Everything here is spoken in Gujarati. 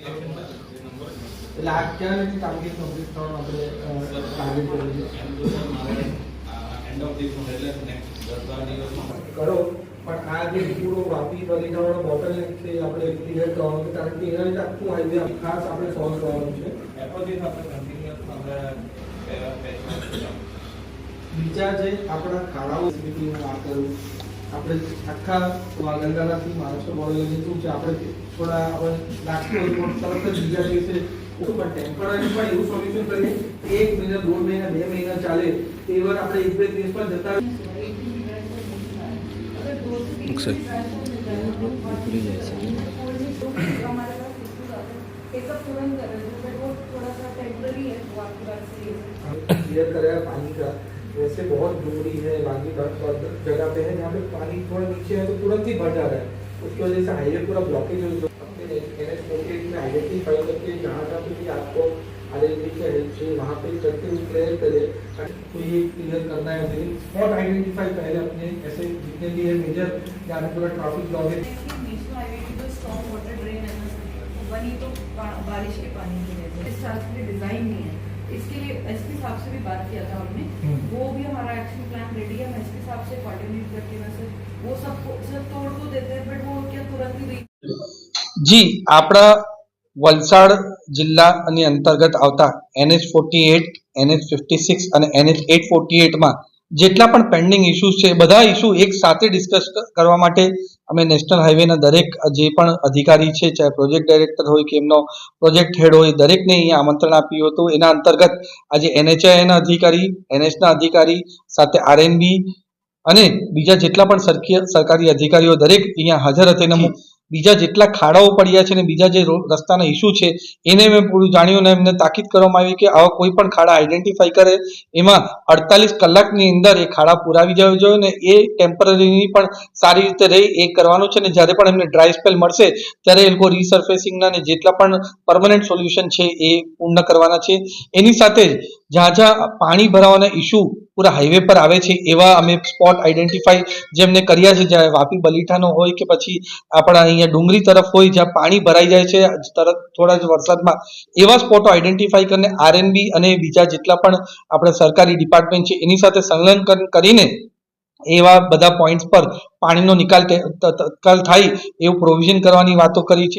એટલે આ ક્યાં નથી કામગીરી કમ્પ્લીટ થવાનું આપણે ટાર્ગેટ દિવસમાં કરો, પણ આ જે પૂરો વાપી બલીનાવાળો બોટલ છે, આપણે ક્લિયર કરવાનું છે, કારણ કે એના લીધે આખું હાઈવે ખાસ આપણે સોલ્વ કરવાનું છે. બીજા જે આપણા ખાડાઓ સ્થિતિની વાત કરું આપણે આખા ગંગાનાથી મહારાષ્ટ્ર બોર્ડર લઈને શું છે આપણે થોડા આપણે લાગતું હોય પણ તરત જ બીજા દિવસે તો પણ ટેમ્પરરી પણ એવું સોલ્યુશન કરીએ કે એક મહિના દોઢ મહિના બે મહિના ચાલે તે વાર આપણે એક બે દિવસ પર જતા અક્ષય. उपरी जायचं हमारे पास issues आते हैं टेकअप तुरंत कर रहे हैं वो थोड़ा सा टेम्पररी है वो आपकी बात सही है क्लियर करेगा पानी का वैसे बहुत दूरी है, बाकी जगह पे है, जहाँ पे पानी थोड़ा नीचे है तो तुरंत ही भर जा रहा है। उसकी वजह से हाईवे पूरा ब्लॉकेज हो जितने भी तो बारिश के पानी की से। इस साल के लिए डिज़ाइन नहीं है। इसके लिए एसपी साहब से भी बात किया था हमने हम्म। वो भी हमारा एक्शन प्लान रेडी है हम एसपी साहब से कोऑर्डिनेट करके वैसे वो सब सब तोड़ तो देते हैं बट वो क्या तुरंत ही જી આપણા વલસાડ જિલ્લા અને અંતર્ગત આવતા NH forty eight NH fifty six અને એનએચ એટ ફોર્ટી એટમાં જેટલા પણ પેન્ડિંગ ઇસ્યુઝ છે, બધા ઇસ્યુ એક સાથે ડિસ્કસ કરવા માટે અમે નેશનલ હાઈવેના દરેક જે પણ અધિકારી છે, ચાહે પ્રોજેક્ટ ડાયરેક્ટર હોય કે એમનો પ્રોજેક્ટ હેડ હોય, દરેકને અહીંયા આમંત્રણ આપ્યું હતું. એના અંતર્ગત આજે એનએચઆઈના અધિકારી એનએચના અધિકારી, સાથે આરએનબી અને બીજા જેટલા પણ સરકી સરકારી અધિકારીઓ દરેક અહીંયા હાજર હતા. અમુક બીજા જેટલા ખાડાઓ પડ્યા છે અને બીજા જે રસ્તાના ઇસ્યુ છે, એને મેં પૂરું જાણ્યું અને એમને તાકીદ કરવામાં આવી કે આવા કોઈ પણ ખાડા આઈડેન્ટિફાઈ કરે. એમાં અડતાલીસ કલાકની અંદર એ ખાડા પુરાવી જવા જોઈએ ને એ ટેમ્પરરીની પણ સારી રીતે રહી, એ કરવાનું છે ને જ્યારે પણ એમને ડ્રાય સ્પેલ મળશે, ત્યારે એ લોકો રીસર્ફેસિંગના ને જેટલા પણ પરમનન્ટ સોલ્યુશન છે એ પૂર્ણ કરવાના છે. એની સાથે જ જ્યાં જ્યાં પાણી ભરાવાના ઇસ્યુ પૂરા હાઈવે પર આવે છે, એવા અમે સ્પોટ આઈડેન્ટિફાઈ જેમને કર્યા છે, જ્યાં વાપી બલીઠાનો હોય કે પછી આપણા અહીંયા ડુંગરી તરફ હોય, જ્યાં પાણી ભરાઈ જાય છે તરત થોડા જ વરસાદમાં, એવા સ્પોટો આઈડેન્ટિફાઈ કરીને આરએનબી અને બીજા જેટલા પણ આપણે સરકારી ડિપાર્ટમેન્ટ છે, એની સાથે સંલગ્ન કરીને એવા બધા પોઈન્ટ્સ પર પાણીનો નિકાલ તત્કાલ થાય, એવું પ્રોવિઝન કરવાની વાતો કરી છે.